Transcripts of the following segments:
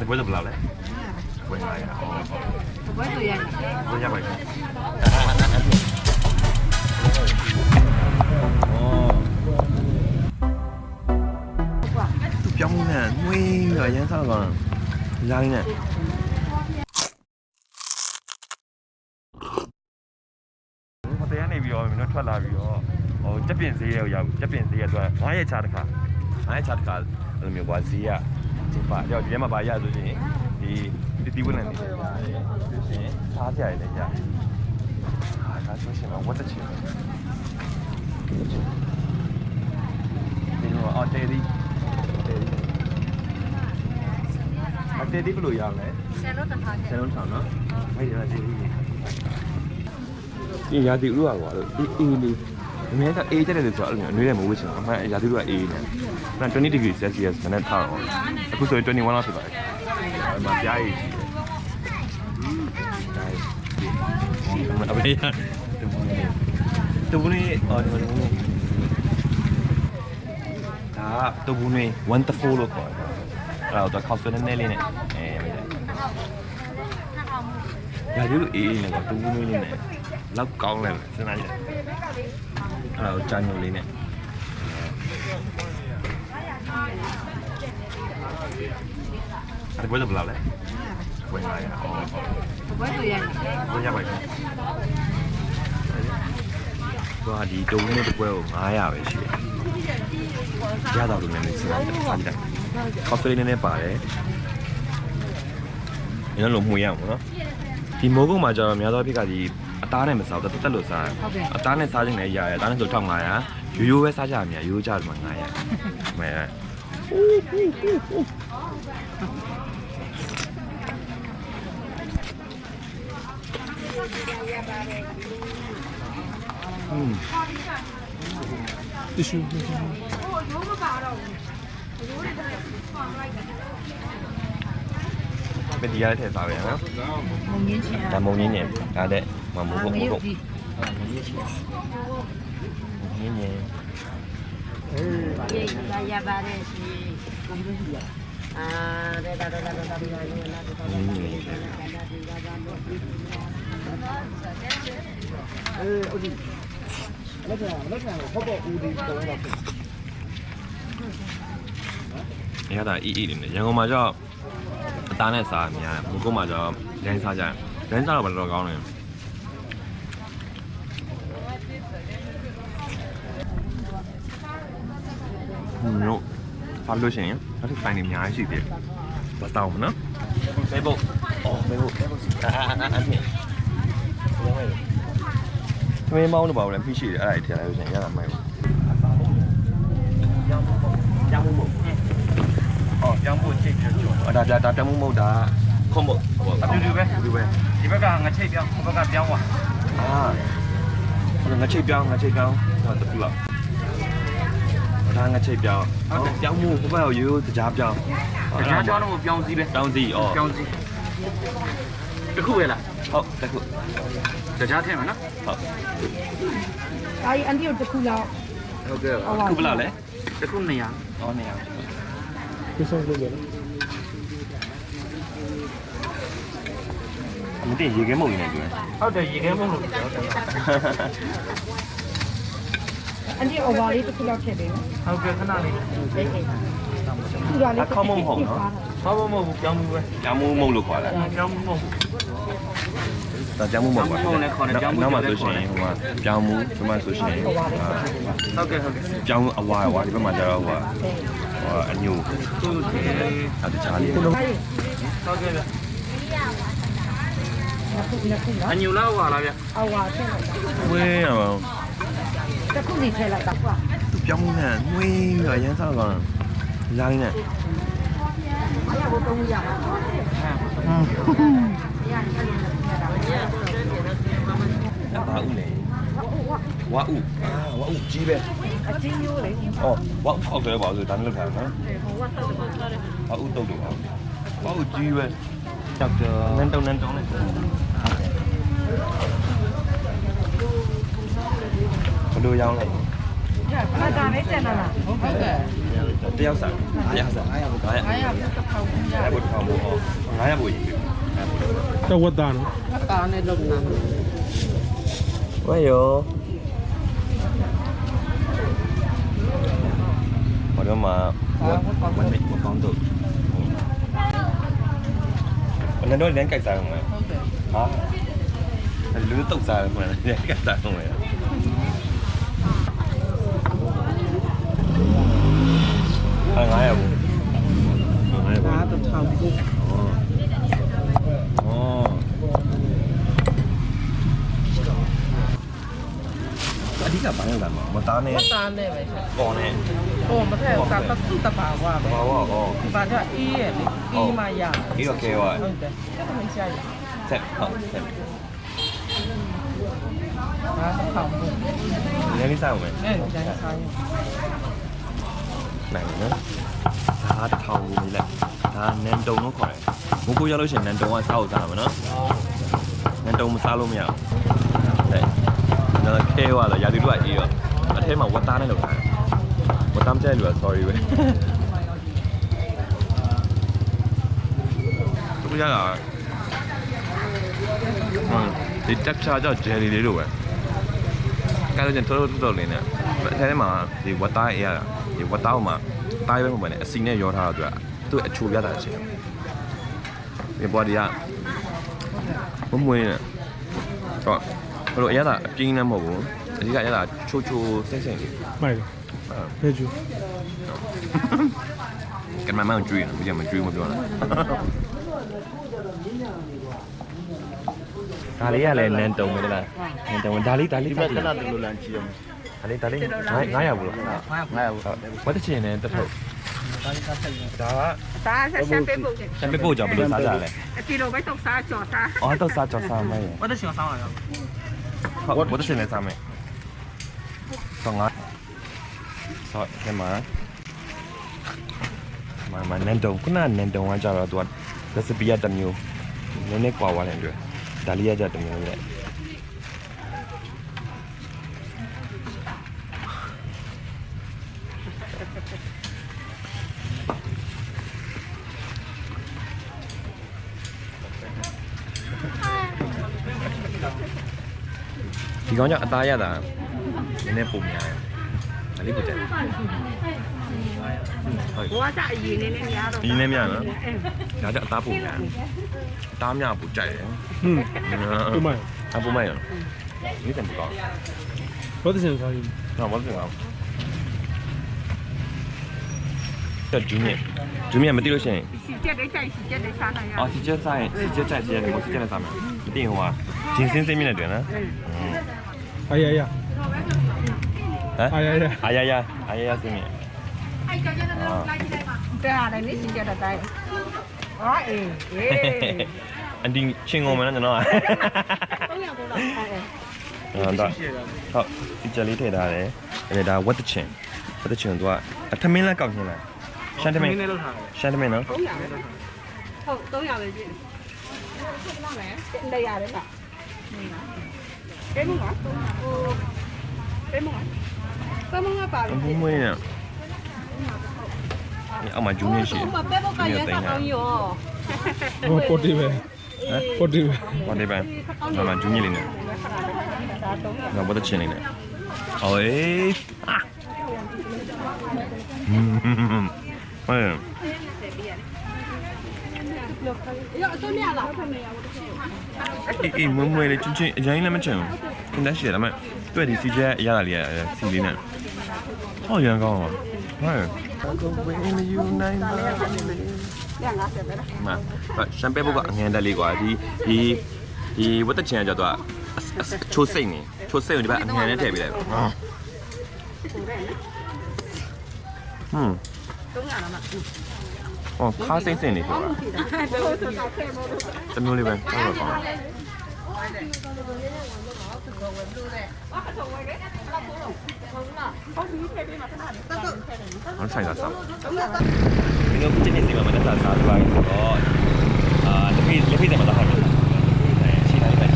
ဒီဘွဲဆိုဘယ်လောက်လဲဘွဲ900ဟောဘွဲဆိုရတယ်ဘွဲရပါ့မယ်သူပြောင်းနေငွေရရမ်းစားတော့လာနေဟိုတရားနေပြီးတော့မင်းတို့ထွက်လာပြီးတော့ဟိုတက်ပြင်ဈေးရောက်ရောက်တက်ပြင်ဈေးရတော့9ရက်ချတစ်ခါ9ရက်ချတစ်ခါအဲ့လိုမျိုးကွာဈေးက ကျင်းပကြောက်ဒီထဲမှာပါရဆိုရင်ဒီတီတီဝင်နေတယ်ဆိုရင်စားကြရတယ်ကြာဟာဒါဆိုရှင်တော့ဝတ်တချင်ဒီလိုအော်တေဒီတေဒီအတေဒီဘယ်လိုရအောင်လဲဆယ်လို့တစ်ခါဆယ်လုံးထောင်နော်မိတ်တယ်တေဒီဒီရာဒီဥရကွာလို့အေးလေးအ မြဲတမ်းအေးတက်တယ်ဆိုတော့အဲ့လိုမျိုးအနွေးတယ်မဝှချင်ဘူးအမှန်ရာဒီဥကအေးနေတယ်20 degree celsius မနေ့ထားတော့အခုဆိုရင်21လောက်ဖြစ်သွားတယ်အဲ့မှာကြားရည်ရှိတယ်အဘေးရတဘူးနေအော်ဒီမှာဒါတဘူးနေ104လို့ခေါ်တယ်အဲ့တော့ cost နည်းနည်းလေးနဲ့အဲမိတယ်ရာဒီဥအေးနေတော့တဘူးနေလေးနဲ့ လောက်ကောင်းလဲစဉ်းစားကြည့်အဲ့တော့ကြာညိုလေးနဲ့အဲ့ဘယ်လိုဘယ်လောက်လဲဘယ်900ဟောဘွဲဆိုရတယ်ဘယ်ရပါ့မယ်သူကဒီတုံးနဲ့တစ်ပွဲကို900ပဲရှိတယ်။ရတော့လို့လည်းစဉ်းစားကြည့်စားကြည့်။ကော်ဖီလေးနည်းနည်းပါတယ်။ညလုံးမှုရအောင်နော်။ဒီမိုးကုတ်မှာကျတော့များသောအားဖြင့်ကဒီ အသားနဲ့မစားဘူးတက်တက်လို့စားတယ်။အသားနဲ့စားခြင်းလည်းရတယ်။အသားနဲ့ဆို1500ရိုးရိုးပဲစားကြရမြရိုးကြတယ်မှာ900။မဲอืม tissue ပဲဒီရတဲ့ထ ည့်စားပဲနော်မုံငင်းချင်ဒါမုံငင်းညင်ဒါတဲ့မမိုးကုတ်မိုးကုတ်ဒီငင်းညင်ရေရရပါတယ်ရှင်ကွန်ပျူတာအာဒါ ဒါဒါဒါဒါဒါဒါငင်းညင်အေးဟုတ်ပြီလက်ခံလက်ခံဟောပေါ့ဦးဒီတော့တော့ဖြစ်ရတာအီအီလေးနဲ့ရန်ကုန်မှာကျတော့အသားနဲ့စားအများမိုးကုတ်မှာကျတော့ရိုင်းစားကြတယ်ရိုင်းစားတော့ဘယ်တော့ကောင်းလဲဟိုတို့ဖာလို့ရှိရင်အဲ့ဒီဖိုင်နေအများကြီးရှိသေးတယ်မတောင်းမနော်ဖေးဘုတ်အော်ဖေးဘုတ်ဖေးဘုတ်အာအာအာအဲ့ဒီသမင်းမောင်းတော့ပါဘူးလေဖိရှိတယ်အဲ့ဒါကြီးထည့်လိုက်လို့ရှိရင်ရတာမိုက်ဘူးကြောင်မို့ကြောင်မို့ ဟောပြောင်းဖို့ချိန်ပြီးတော့ကျော်ဟောဒါပြဒါတမှုမဟုတ်တာခုံးမဟုတ်ဟောအပြူတူပဲဒီပဲဒီဘက်ကငချိတ်ပြောင်းဟိုဘက်ကပြောင်းသွားအာဟိုငချိတ်ပြောင်းငချိတ်ပြောင်းဟောတခုလောက်ဒါငချိတ်ပြောင်းဟုတ်တယ်ပြောင်းမှုဟိုဘက်ရောရိုးရိုးကြားပြောင်းကြားပြောင်းတော့ပြောင်းစီးပဲပြောင်းစီးဩပြောင်းစီးတခုပဲလားဟုတ်တခုကြားထဲမှာနော်ဟုတ်ဒါကြီးအန်တီတို့တခုလောက်ဟုတ်ကဲ့ပါတခုဘယ်လောက်လဲတခု200ဟော200 ပြဆုံးကြည့်ရအောင်ဒီတည်းရေခဲမုံနေတယ်ကျွန်းဟုတ်တယ်ရေခဲမုံလို့ပြောတယ်အန်ဒီအော်ဝါလေးတစ်ခုလောက်ထည့်ပေးနော်ဟုတ်ကဲ့ခဏလေးသူကလည်းခေါမုံမဟုတ်နော်ခေါမုံမဟုတ်ဘူးကြောင်းမူပဲကြောင်းမူမဟုတ်လို့ခေါ်တာကြောင်းမူမဟုတ်ဒါကြောင်မူမှာပါ။နောက်မှဆိုရှင်ဟိုမှာကြောင်မူဒီမှာဆိုရှင်ဟုတ်ကဲ့ဟုတ်ကဲ့ကြောင်အဝါအဝါဒီဘက်မှာကြောင်အဝါ ထည့်လိုက်တာဝင်းအောင်တစ်ခုစီထည့်လိုက်တာကွာသူပြောင်းနေငွေရရမ်းစားတော့လာနေတ ဝါဥအာဝါဥကြီးပဲအချင်းမျိုးလေအော်ဝါဥခောက်တယ်ပါဆိုဒါနဲ့လောက်ထားနော်ဝါဥတုတ်တယ်ပါဝါဥကြီးပဲကြောက်တယ်နန်းတုံနန်းတုံနဲ့ဘယ်လိုရောင်းလိုက်ခဏတာပဲကျန်လာလားဟုတ်ကဲ့တယောက်စားအားရစားအားရစားအားရ900ပြတ်တစ်ခေါက်ကြီးရ900ဘူးတစ်ထောင်ဘူးဟော900ဘူးကြီးပြီတော့ဝတ်သားနော်တာနဲ့လုံနာဝ ယ်ရောဘာလို့မှဝန်နေမကောင်းတော့ဘယ်တော့လမ်းကြိုက်စားအောင်လဲဟုတ်တယ်ဟာလူတုတ်စားတယ်ခွန်းလမ်းကြိုက်စားအောင်လဲဟာ900ဘူး900ဘူးငါတော့ထောင်ဘူးอ๋อ အဓိကဘာလဲလားမသားနဲ့တာနဲ့ပဲဆက်ကော်နဲ့ဟိုမထက်ကတတ်တပါကွာပဲဘာဝေါ်ဒီပါတော့အေးရဲ့လေအေးမှရအေးတော့ကဲဝါဟုတ်တယ်အဲ့ဒါမရှာရဆက်ဟုတ်ဆက်ငါတော့ထောင်ဘူးနည်းနည်းစားအောင်မယ်အဲ့ဒါကြိုင်းဆိုင်နိုင်နော်ဒါတစ်ထောင်ကိုမိလိုက်ဒါနန်တုံလို့ခေါ်တယ်မိုးကိုရောက်လို့ရှိရင်နန်တုံကစားအောင်စားမှာနော်နန်တုံမစားလို့မရဘူးတဲ့ ဒါကဲဝါလားရာသီတို့ကအေးတော့အထဲမှာဝတ်သားနဲ့လောက်ထားတယ်ဝတ်သားမကြိုက်လို့ sorry ပဲသူကရတာဟမ်ဒီတက်ချာကြောင့်ဂျယ်လီလေးလိုပဲကဲလို့ကျန်တော်တော်တော်လေးနဲ့အဲထဲမှာဒီဝတ်သားအေးရတာဒီဝတ်သားမှာတားပဲမဟုတ်ပါနဲ့အစီနဲ့ရောထားတာသူကသူ့အချိုပြတာချင်းဒီဘော်ဒီကမမွေးနဲ့တော့ ဘယ်လိုအရသာအပြင်းနဲ့မဟုတ်ဘူးအဓိကအရသာချိုးချိုးစိမ့်စိမ့်လေးမိုက်တယ်ဖဲကျူကမမောင်ကျွေးနော်မကြမကျွေးမပြောလားဒါလေးကလည်းနန်တုံပဲလားနန်တုံဒါလေးဒါလေးဒီဘက်ကနတူလိုလန်ကြည့်ရမယ်ဒါလေးဒါလေး900ဘူးလား900ဘူးဝတ်တချင်နဲ့တစ်ထုပ်ဒါကစားဆက်ဆက်ပေးဖို့တယ်ရှမ်းပေးဖို့ကြောင့်ဘယ်လိုစားကြလဲအကီလိုပဲတော့စားကြော်စားအော်တော့စားကြော်စားမယ်我的 What what is in the same? ต้องงัดซอสใช่ไหมมามาနန်တုံခုနနန်တုံကကြတော့သူက recipe ရတစ်မျိုးနည်းနည်းကွာွားတယ်တွေ့ဒါလေးရကြတစ်မျိုးနဲ့ ဒီကောင်ကြောင့်အသားရတာနည်းနည်းပုံများတယ်ဒါလေးကိုတက်ဟုတ်ဘွားကြအရင်နေနေများတော့ဒီနည်းများနော်ဒါကြောင့်အသားပုံများတယ်အသားများပူကြိုက်တယ်ဟွန်းဒီမိုက်အပူမိုက်ရဒီတည်းမကောင်းဘာသစင်စားရင်နော်ဘာလို့လဲတော့ဂျူးမြဂျူးမြမသိလို့ရှိရင်စီချက်လေးကြိုက်စီချက်လေးစားနိုင်ရအော်စီချက်ဆိုင်စီချက်ဆိုင်စီချက်ကိုစီချက်နဲ့စားမယ်မသိရင်ဟိုကဂျင်းစင်းစိမ့်မြင့်နေတယ်နော် အာရရဟမ်အာရရအာရရအာရရစင်းမြင်အဲ့ကြောင့်ကျွန်တော်လိုက်ကြည့်လိုက်ပါတဲ့ဟာလည်းနေစီကြတဲ့တိုင်းဟာအေးအန်ဒီချင်းကုန်မယ်နော်ကျွန်တော်က300လောက်ပါအဲ့ဟုတ်တော့ဟုတ်ဒီကြလေးထည့်ထားတယ်အဲ့ဒါဝက်တချင်ဝက်တချင်တို့ကအထမင်းလက်ကောက်ရှင်းလိုက်ရှန်တမင်းရှန်တမင်းနော်300ပဲလောက်ဟုတ်300ပဲပြည့်ဟုတ်300ပဲလက်ရတယ်လား တဲမလားဟိုတဲမလားတဲမလားပါအပူမွေးနေဒီအောက်မှာဂျူးမြင့်ရှိတယ်မပဲဘောကရဲစားကောင်းရောဟိုပေါ်တီပဲပေါ်တီပဲဟောဒီပန်းမမဂျူးမြင့်လေးနဲ့ငါဘာတချင်လေးနဲ့အော်အေးအာဟမ်ဟဲ့ရအစုံရလား အေးအေးမွေးမွေးလေးချင်းချင်းအရင်လည်းမချင်ဘူးခင်းတရှိရဒါပေမဲ့တွေ့ဒီစီကျအရတာလေးရစီလေးနဲ့ဟောရန်ကောင်းပါဟဲ့ဝင်းနေယူနိုင်ပါရ50ပဲလားမရှမ်ပဲဘုကအငန်းတက်လေးကွာဒီဒီဒီဝတ်တချင်ကကြတော့ချိုးစိတ်နေချိုးစိတ်ကိုဒီဘက်အငန်းနဲ့ထည့်ပေးလိုက်ပါဟမ်300လားမ ဟောခါစိတ်စိတ်နေဖြစ်သွားဘယ်လိုဆိုတာခဲမို့လို့တမျိုးလေးပဲဟုတ်ပါကောင်းအောင်ဆိုင်တာစားဒီလိုပြည့်နေစီမှာမတက်တာစားသွားပြီဆိုတော့အာတပိလက်ဖိတယ်မှာတော့ဟုတ်တယ်ရှိတိုင်းပဲ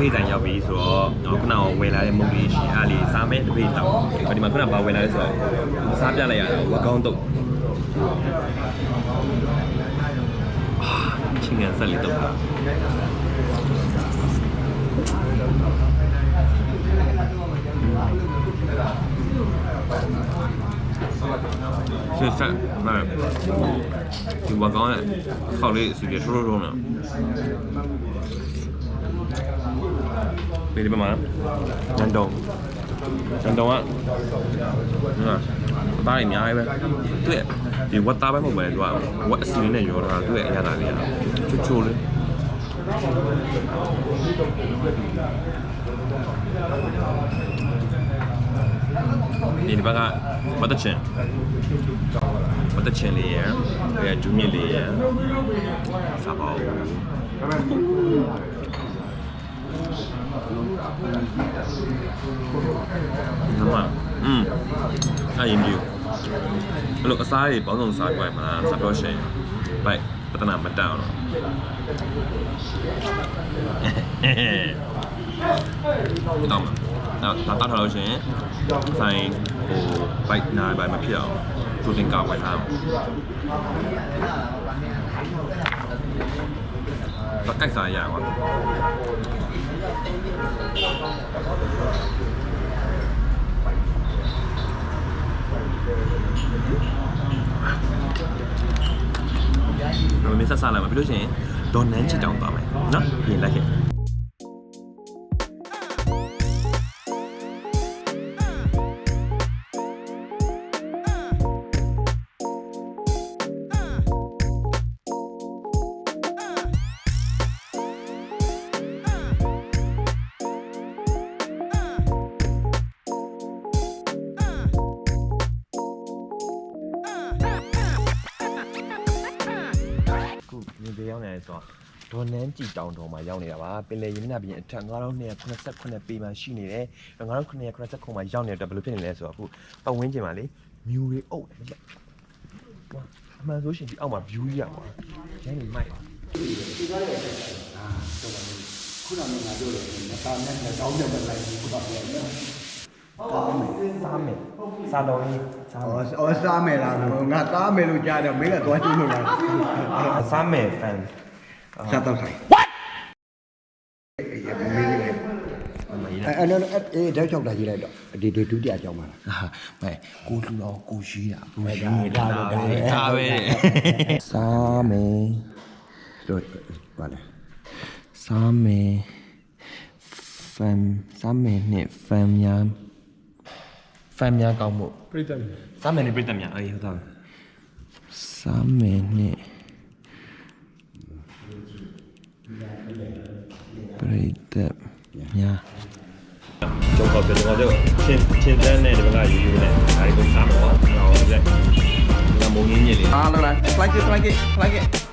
ခုမင်းတို့လက်ဖိဆိုင်ရောက်ပြီဆိုတော့ခုနကဝယ်လာတဲ့မုတ်လေးရှိအားလေးစားမဲတပိတ်တော့ဒီမှာခုနကဘာဝယ်လာလဲဆိုတော့စားပြလိုက်ရတယ်ဝကောင်းတော့ချင်းငန်ဆက်လေးတော့ပါဆက်ဆက်နာဒီဝကောင်းရဲ့ခေါက်လေးအစီအပြေထိုးထိုးထိုးနော် ဒီဒီမှာညန်တုံညန်တုံကဟာတားရအများကြီးပဲသူ့ဒီဝတ်သားပဲမဟုတ်ပဲသူကဝတ်အစီနဲ့ရောတာသူ့ရဲ့အရသာလေးကချိုးချိုးလေးဒီဒီဘက်ကမတ်တချင်မတ်တချင်လေးရယ်အဲဂျူးမြစ်လေးရယ်စားပါဦး နမอืมအရင်မျိုးအဲ့လိုအစားတွေပေါင်းစုံစားကြိုက်မှာစားပြောရှင်ဘိုက်ပတနာမတောင်းတော့တော့တော့တာတာထားလို့ရှင်ဆိုင်ဟို တင်းကောက်ဝယ်ထားတော့ကြိုက်စားရအောင်တော့မင်းဆက်စားလိုက်မှာပြီးလို့ရှိရင်ဒေါ်နန်းချစ်တောင်းသွားမယ်နော်ပြင်လိုက်ခဲ့ခု ဒေါ်နန်းကြည်တောင်တော်မှာရောက်နေတာပါပင်လယ်ရင်းမြပြင်အထက်9289ပေမှာရှိနေတယ်9289မှာရောက်နေတဲ့အတွက်ဘယ်လိုဖြစ်နေလဲဆိုတော့အခုပတ်ဝန်းကျင်မှာလေမြူတွေအုပ်တယ်ဝါအမှန်ဆိုရှင်ဒီအောက်မှာ view ကြီးရပါရမ်းနေမိုက်ပါခုနကငါပြောတယ်နေတာနဲ့တောင်းတယ်မလိုက်ဘူးဘာလဲစားမယ်စားတော်ကြီးစားမယ်အော်အော်စားမယ်လားငါစားမယ်လို့ကြားတယ်မင်းကသွားကျိုးလို့လားစားမယ် fan စားတော့ဆိုင် What အေးမင်းလည်းမကြီးအဲ့အဲ့အေးတောက်ချောက်တာကြီးလိုက်တော့ဒီဒီဒုတိယကြောင်းပါလားဟာမဲကိုလူတော်ကိုရှိတာကိုရှိဒါပဲဒါပဲဒါပဲစားမယ်တို့ဘာလဲစားမယ် fan စားမယ်နဲ့ fan များ fan များကောင်းမှုပြိတ္တမြစားမယ်နဲ့ပြည့်တယ်များအေးဟုတ်တာစားမယ်နဲ့ ပြည့်တယ်များကျောင်းကပြောတော့ချင်းချင်းတန်းနဲ့ဒီဘက်ကယူယူနဲ့ဒါဒီကိုစားမှာပေါ့ဟောဒီကမုံငင်းညစ်လေးအားလုံးလား flag it flag it flag it